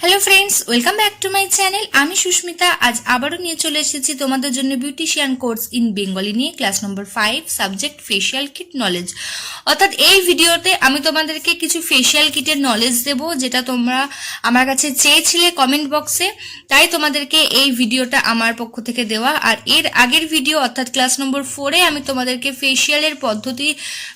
Hello friends welcome back to my channel আমি সুস্মিতা, আজ আবারও নিয়ে চলে এসেছি তোমাদের জন্য বিউটিশিয়ান কোর্স ইন বেঙ্গলি নিয়ে class number five subject facial kit knowledge অর্থাৎ এই ভিডিওতে আমি তোমাদেরকে কিছু ফেশিয়াল কিটের নলেজ দেব, যেটা তোমরা আমার কাছে চেয়েছিলে কমেন্ট বক্সে তাই তোমাদেরকে এই ভিডিওটা আমার পক্ষ থেকে দেওয়া। আর এর আগের ভিডিও অর্থাৎ ক্লাস নম্বর ফোরে আমি তোমাদেরকে ফেশিয়ালের পদ্ধতি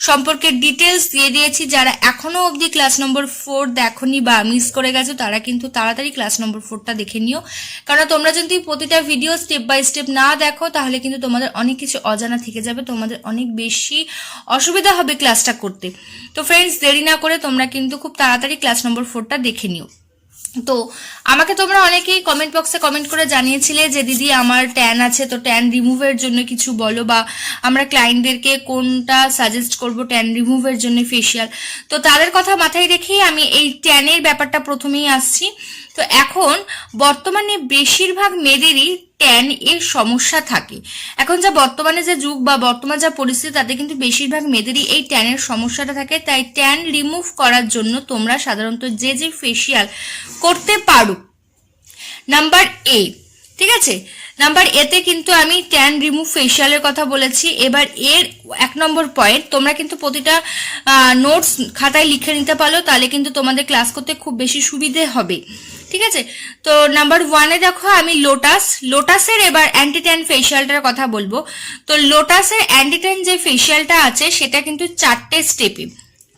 সম্পর্কে ডিটেলস দিয়ে দিয়েছি। যারা এখনও অবধি ক্লাস নম্বর ফোর দেখনি বা মিস করে গেছো, তারা কিন্তু তাড়াতাড়ি ক্লাস নম্বর ফোরটা দেখে নিও। কারণ তোমরা যদি প্রতিটা ভিডিও স্টেপ বাই স্টেপ না দেখো, তাহলে কিন্তু তোমাদের অনেক কিছু অজানা থেকে যাবে, তোমাদের অনেক বেশি অসুবিধা হবে ক্লাসটা করতে। তো ফ্রেন্ডস দেরি না করে তোমরা কিন্তু খুব তাড়াতাড়ি ক্লাস নম্বর ফোরটা দেখে নিও। তো আমাকে তোমরা অনেকেই কমেন্ট বক্সে কমেন্ট করে জানিয়েছিলে যে, দিদি, আমার ট্যান আছে, তো ট্যান রিমুভের জন্য কিছু বলো বা আমরা ক্লায়েন্টদেরকে কোনটা সাজেস্ট করব ট্যান রিমুভের জন্য ফেসিয়াল তো তাদের কথা মাথায় রেখেই আমি এই ট্যানের ব্যাপারটা প্রথমেই আসছি। তো এখন বর্তমানে বেশিরভাগ মেয়েদেরই ট্যান এর সমস্যা থাকে। এখন যা বর্তমানে যে যুগ বা বর্তমান যা পরিস্থিতি, তাতে কিন্তু বেশিরভাগ মেয়েদেরই এই ট্যানের সমস্যাটা থাকে। তাই ট্যান রিমুভ করার জন্য তোমরা সাধারণত যে যে ফেসিয়াল করতে পারো। নাম্বার এ ঠিক আছে? নাম্বার এতে কিন্তু আমি ট্যান রিমুভ ফেশিয়ালের কথা বলেছি। এবার এর এক নম্বর পয়েন্ট তোমরা কিন্তু প্রতিটা নোটস খাতায় লিখে নিতে পারো। তাহলে কিন্তু তোমাদের ক্লাস করতে খুব বেশি সুবিধে হবে। ঠিক আছে? তো নাম্বার ওয়ানে দেখো আমি লোটাস লোটাসের এবার অ্যান্টিট্যান ফেসিয়ালটার কথা বলব। তো লোটাসের অ্যান্টিট্যান যে ফেসিয়ালটা আছে, সেটা কিন্তু চারটে স্টেপে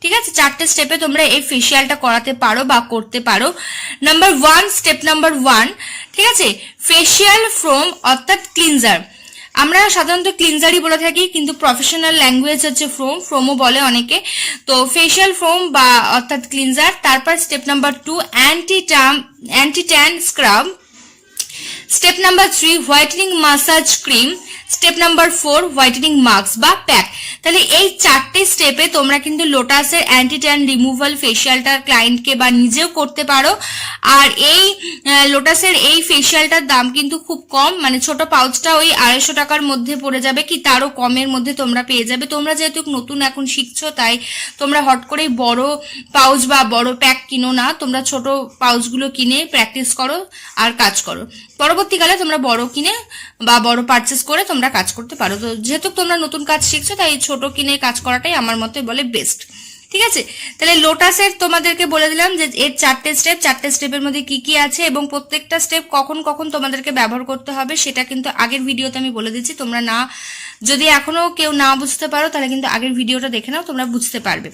ঠিক আছে? চারটে স্টেপে তোমরা এই ফেসিয়ালটা করাতে পারো বা করতে পারো। Number one step number one ঠিক আছে? ফেসিয়াল ফ্রোম অর্থাৎ ক্লিনজার আমরা সাধারণত ক্লিনজারই বলে থাকি, কিন্তু প্রফেশনাল ল্যাঙ্গুয়েজ হচ্ছে ফ্রোম ফ্রোমও বলে অনেকে। তো ফেশিয়াল ফ্রোম বা অর্থাৎ ক্লিনজার তারপর step number two anti tan anti tan scrub step number three whitening massage cream step number four whitening mask বা প্যাক তাহলে এই চারটে স্টেপে তোমরা কিন্তু লোটাসের অ্যান্টি ট্যান রিমুভাল ফেশিয়ালটার ক্লায়েন্টকে বা নিজেও করতে পারো। আর এই লোটাসের এই ফেশিয়ালটার দাম কিন্তু খুব কম। মানে ছোট পাউচটা ওই আড়াইশো টাকার মধ্যে পড়ে যাবে কি তারও কমের মধ্যে তোমরা পেয়ে যাবে। তোমরা যেহেতু নতুন এখন শিখছো, তাই তোমরা হট করেই বড় পাউচ বা বড় প্যাক কিনো না। তোমরা ছোট পাউচগুলো কিনে প্র্যাকটিস করো আর কাজ করো। পরবর্তীকালে তোমরা বড় কিনে বা বড় পারচেস করে তোমরা কাজ করতে পারো। তো যেহেতু তোমরা নতুন কাজ শিখছো, তাই ছোট কিনে কাজ করাটাই আমার মতে বলে বেস্ট ঠিক আছে? তাহলে লোটাসের তোমাদেরকে বলে দিলাম যে এর চারটে স্টেপ চারটে স্টেপের মধ্যে কি কি আছে এবং প্রত্যেকটা স্টেপ কখন কখন তোমাদেরকে ব্যবহার করতে হবে সেটা কিন্তু আগের ভিডিওতে আমি বলে দিচ্ছি তোমরা না, যদি এখনও কেউ না বুঝতে পারো, তাহলে কিন্তু আগের ভিডিওটা দেখে নাও, তোমরা বুঝতে পারবে।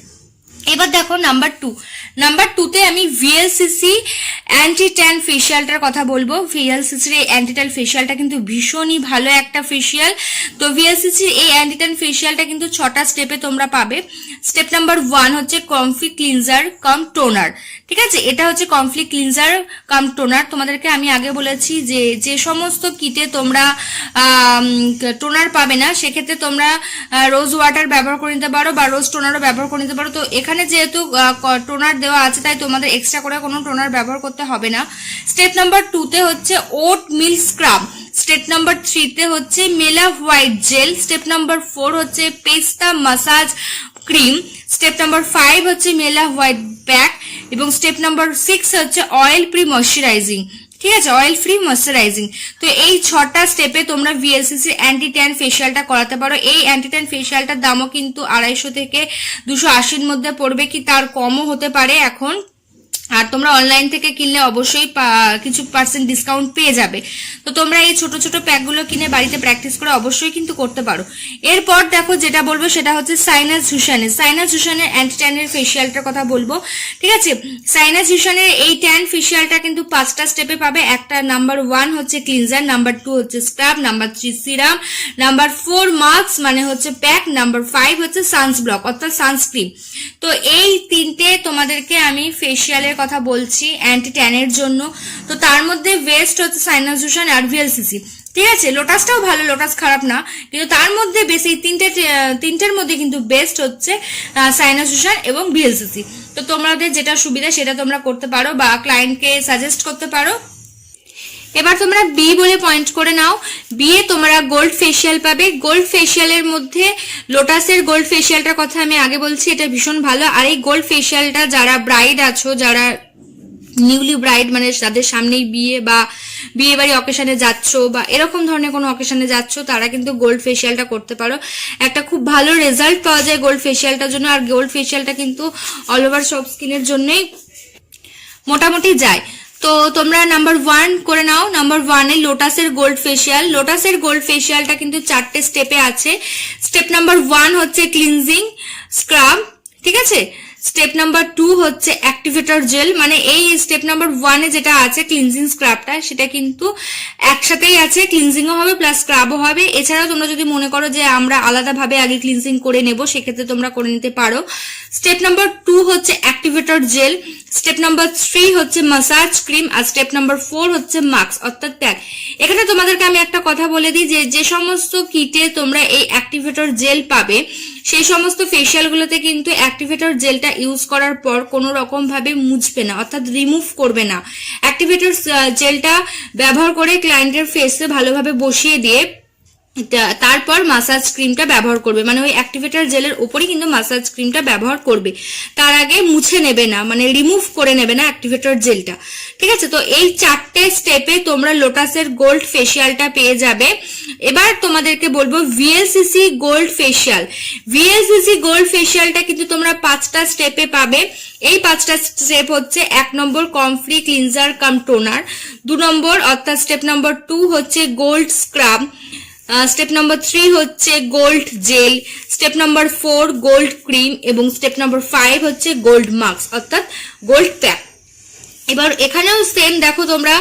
এবার দেখো নাম্বার টু নাম্বার টুতে আমি ভিএলসিসি অ্যান্টি ট্যান ফেশিয়ালটার কথা বলব। ভিএলসিসির এই অ্যান্টি ট্যান ফেশিয়ালটা কিন্তু ভীষণই ভালো একটা ফেশিয়াল তো ভিএলসিসির এই অ্যান্টি ট্যান ফেশিয়ালটা কিন্তু ছটা স্টেপে তোমরা পাবে। স্টেপ নাম্বার ওয়ান হচ্ছে কমফি ক্লিনজার কাম টোনার ঠিক আছে? এটা হচ্ছে কমফ্লি ক্লিনজার কাম টোনার তোমাদেরকে আমি আগে বলেছি যে যে সমস্ত কিটে তোমরা টোনার পাবে না, সেক্ষেত্রে তোমরা রোজ ওয়াটার ব্যবহার করে নিতে পারো বা রোজ টোনারও ব্যবহার করে নিতে পারো। তো এখানে যেহেতু টোনার দেওয়া আছে, তাই তোমাদের এক্সট্রা করে কোনো টোনার ব্যবহার করতে হবে না। স্টেপ নাম্বার টুতে হচ্ছে oatmeal scrub step number থ্রিতে হচ্ছে মেলা white gel step number four হচ্ছে পেস্তা massage cream step number five হচ্ছে মেলা হোয়াইট ব্যাক এবং স্টেপ নাম্বার সিক্স হচ্ছে অয়েল প্রি ময়শ্চারাইজিং ঠিক আছে অয়েল ফ্রি ময়শ্চারাইজিং তো এই ছটা স্টেপে তোমরা ভিএলসিসি অ্যান্টি ট্যান ফেশিয়ালটা করাতে পারো। এই অ্যান্টি ট্যান ফেশিয়ালটার দামও কিন্তু আড়াইশো থেকে দুশো আশির মধ্যে পড়বে কি তার কমও হতে পারে এখন। আর তোমরা অনলাইন থেকে কিনলে অবশ্যই কিছু পার্সেন্ট ডিসকাউন্ট পেয়ে যাবে। তো তোমরা এই ছোট ছোট প্যাকগুলো কিনে বাড়িতে প্র্যাকটিস করে অবশ্যই কিন্তু করতে পারো। এরপর দেখো যেটা বলব সেটা হচ্ছে সাইনাস হুসানের সাইনাস হুসানের অ্যান্টি ট্যানের ফেশিয়ালটার কথা বলব, ঠিক আছে? সাইনাস হুসানের এই ট্যান ফেশিয়ালটা কিন্তু পাঁচটা স্টেপে পাবে। একটা নাম্বার ওয়ান হচ্ছে ক্লিনজার নাম্বার টু হচ্ছে scrub number three serum number four mask মানে হচ্ছে প্যাক নাম্বার ফাইভ হচ্ছে সানস ব্লক অর্থাৎ সানস্ক্রিন তো এই তিনটে তোমাদেরকে আমি ফেশিয়ালের কথা বলছি অ্যান্টি ট্যানের জন্য। তো তার মধ্যে বেস্ট হচ্ছে সাইনাজুশন আর ভিএলসিসি ঠিক আছে? লোটাসটাও ভালো লোটাস খারাপ না। কিন্তু তার মধ্যে বেশি তিনটে, তিনটের মধ্যে কিন্তু বেস্ট হচ্ছে সাইনাজুশন এবং ভিএলসিসি তো তোমাদের যেটা সুবিধা সেটা তোমরা করতে পারো বা ক্লায়েন্টকে সাজেস্ট করতে পারো। এবার তোমরা বি বলে পয়েন্ট করে নাও। বিয়ে তোমরা গোল্ড ফেশিয়াল পাবে। গোল্ড ফেশিয়ালের মধ্যে লোটাসের গোল্ড ফেশিয়ালটার কথা আমি আগে বলছি, এটা ভীষণ ভালো। আর এই গোল্ড ফেশিয়ালটা যারা ব্রাইড আছো, যারা নিউলি ব্রাইড মানে যাদের সামনেই বিয়ে বা বিয়ে বাড়ি অকেশনে যাচ্ছ বা এরকম ধরনের কোনো অকেশনে যাচ্ছ, তারা কিন্তু গোল্ড ফেসিয়ালটা করতে পারো। একটা খুব ভালো রেজাল্ট পাওয়া যায় গোল্ড ফেসিয়ালটার জন্য। আর গোল্ড ফেসিয়ালটা কিন্তু অল ওভার সব স্কিনের জন্যই মোটামুটি যায়। তো তোমরা নাম্বার ওয়ান করে নাও। নাম্বার ওয়ানে লোটাসের গোল্ড ফেসিয়াল লোটাসের গোল্ড ফেসিয়ালটা কিন্তু চারটে স্টেপে আছে। স্টেপ নাম্বার ওয়ান হচ্ছে ক্লিনজিং স্ক্রাব ঠিক আছে? স্টেপ নাম্বার টু হচ্ছে অ্যাক্টিভেটর জেল মানে এই স্টেপ নাম্বার ওয়ানে যেটা আছে ক্লিনজিং স্ক্রাবটা সেটা কিন্তু একসাথেই আছে ক্লিনজিংও হবে প্লাস স্ক্রাবও হবে। এছাড়াও তোমরা যদি মনে করো যে আমরা আলাদাভাবে আগে ক্লিনজিং করে নেব, সেক্ষেত্রে তোমরা করে নিতে পারো। স্টেপ নাম্বার টু হচ্ছে activator gel step number three হচ্ছে মাসাজ ক্রিম আর স্টেপ নাম্বার ফোর হচ্ছে মাস্ক অর্থাৎ প্যাক এখানে তোমাদেরকে আমি একটা কথা বলে দিই যে যে সমস্ত কিটে তোমরা এই অ্যাক্টিভেটর জেল পাবে সেই সমস্ত ফেশিয়ালগুলোতে কিন্তু অ্যাক্টিভেটর জেলটা ইউজ করার পর কোনো রকমভাবে মুছবে না, অর্থাৎ রিমুভ করবে না। অ্যাক্টিভেটর জেলটা ব্যবহার করে ক্লায়েন্টের ফেসে ভালোভাবে বসিয়ে দিয়ে তারপর মাসাজ ক্রিমটা ব্যবহার করবে। মানে ওই অ্যাক্টিভেটার জেলের উপরই কিন্তু মাসাজ ক্রিমটা ব্যবহার করবে। তার আগে মুছে নেবে না মানে রিমুভ করে নেবে না অ্যাক্টিভেটর জেলটা ঠিক আছে? তো এই চারটে স্টেপে তোমরা লোটাসের গোল্ড ফেসিয়ালটা পেয়ে যাবে। এবার তোমাদেরকে বলব VLCC gold facial VLCC gold ফেসিয়ালটা কিন্তু তোমরা পাঁচটা স্টেপে পাবে। এই পাঁচটা স্টেপ হচ্ছে এক নম্বর কমফ্রি ক্লিনজার কাম টোনার দু নম্বর অর্থাৎ স্টেপ নম্বর টু হচ্ছে gold scrub step number three হচ্ছে gold gel step number four gold cream এবং স্টেপ নাম্বার ফাইভ হচ্ছে গোল্ড মাস্ক অর্থাৎ গোল্ড প্যাক এবার এখানেও সেম দেখো তোমরা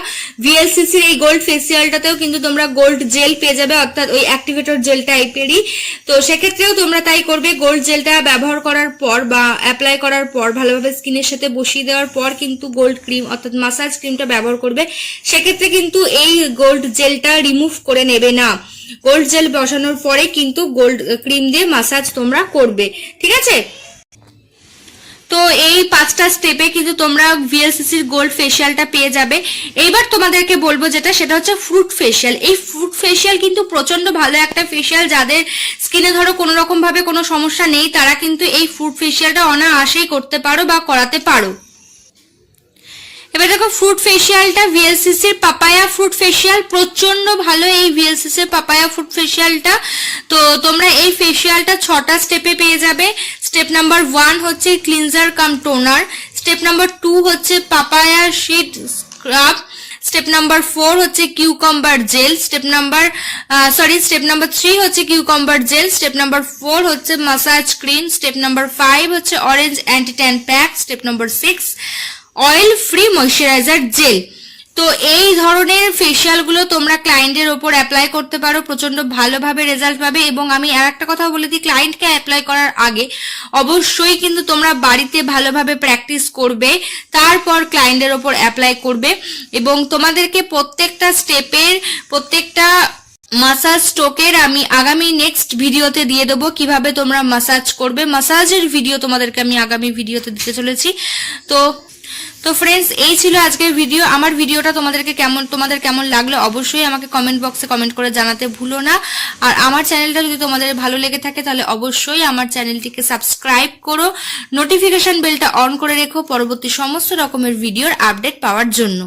ভিএলসিসির এই গোল্ড ফেসিয়ালটাতেও কিন্তু তোমরা গোল্ড জেল পেয়ে যাবে, অর্থাৎ ওই অ্যাক্টিভেটর জেল টাইপেরই তো সেক্ষেত্রেও তোমরা তাই করবে গোল্ড জেলটা ব্যবহার করার পর বা অ্যাপ্লাই করার পর, ভালোভাবে স্কিনের সাথে বসিয়ে দেওয়ার পর কিন্তু গোল্ড ক্রিম অর্থাৎ মাসাজ ক্রিমটা ব্যবহার করবে। সেক্ষেত্রে কিন্তু এই গোল্ড জেলটা রিমুভ করে নেবে না। গোল্ড জেল বসানোর পরে কিন্তু গোল্ড ক্রিম দিয়ে মাসাজ তোমরা করবে। ঠিক আছে? তো এই পাঁচটা স্টেপে কিন্তু তোমরা ভিএলসিসির গোল্ড ফেসিয়ালটা পেয়ে যাবে। এইবার তোমাদেরকে বলব যেটা, সেটা হচ্ছে ফ্রুট ফেশিয়াল এই ফ্রুট ফেসিয়াল কিন্তু প্রচণ্ড ভালো একটা ফেশিয়াল যাদের স্কিনে ধরো কোনো রকম ভাবে কোনো সমস্যা নেই, তারা কিন্তু এই ফ্রুট ফেশিয়ালটা অনায়াসেই করতে পারো বা করাতে পারো। এবার দেখো ফ্রুট ফেসিয়ালটা ভিএলসিসির পাপায়া ফ্রুট ফেসিয়াল প্রচণ্ড ভালো এই ভিএলসিসির পাপায়া ফ্রুট ফেসিয়ালটা তো তোমরা এই ফেসিয়ালটা ছটা স্টেপে পেয়ে যাবে। স্টেপ নাম্বার ওয়ান হচ্ছে cleanser cum toner step number two হচ্ছে papaya sheet scrub step number four হচ্ছে cucumber gel step number sorry step number three হচ্ছে cucumber gel step number four হচ্ছে massage cream step number five হচ্ছে orange anti tan pack step number six oil free moisturiser gel তো এই ধরনের ফেসিয়ালগুলো তোমরা ক্লায়েন্টের ওপর অ্যাপ্লাই করতে পারো প্রচণ্ড ভালোভাবে রেজাল্ট পাবে এবং আমি আর একটা কথা বলে দিই ক্লায়েন্টকে অ্যাপ্লাই করার আগে অবশ্যই কিন্তু তোমরা বাড়িতে ভালোভাবে প্র্যাকটিস করবে, তারপর ক্লায়েন্টের ওপর অ্যাপ্লাই করবে এবং তোমাদেরকে প্রত্যেকটা স্টেপের প্রত্যেকটা মাসাজ স্টোকের আমি আগামী নেক্সট ভিডিওতে দিয়ে দেবো কীভাবে তোমরা মাসাজ করবে। মাসাজের ভিডিও তোমাদেরকে আমি আগামী ভিডিওতে দিতে চলেছি। তো তো ফ্রেন্ডস এই ছিল আজকের ভিডিও আমার ভিডিওটা তোমাদেরকে কেমন তোমাদের কেমন লাগল অবশ্যই আমাকে কমেন্ট বক্সে কমেন্ট করে জানাতে ভুলো না। আর আমার চ্যানেলটা যদি তোমাদের ভালো লেগে থাকে, তাহলে অবশ্যই আমার চ্যানেলটিকে সাবস্ক্রাইব করো। নোটিফিকেশন বেলটা অন করে রেখো পরবর্তী সমস্ত রকমের ভিডিওর আপডেট পাওয়ার জন্য।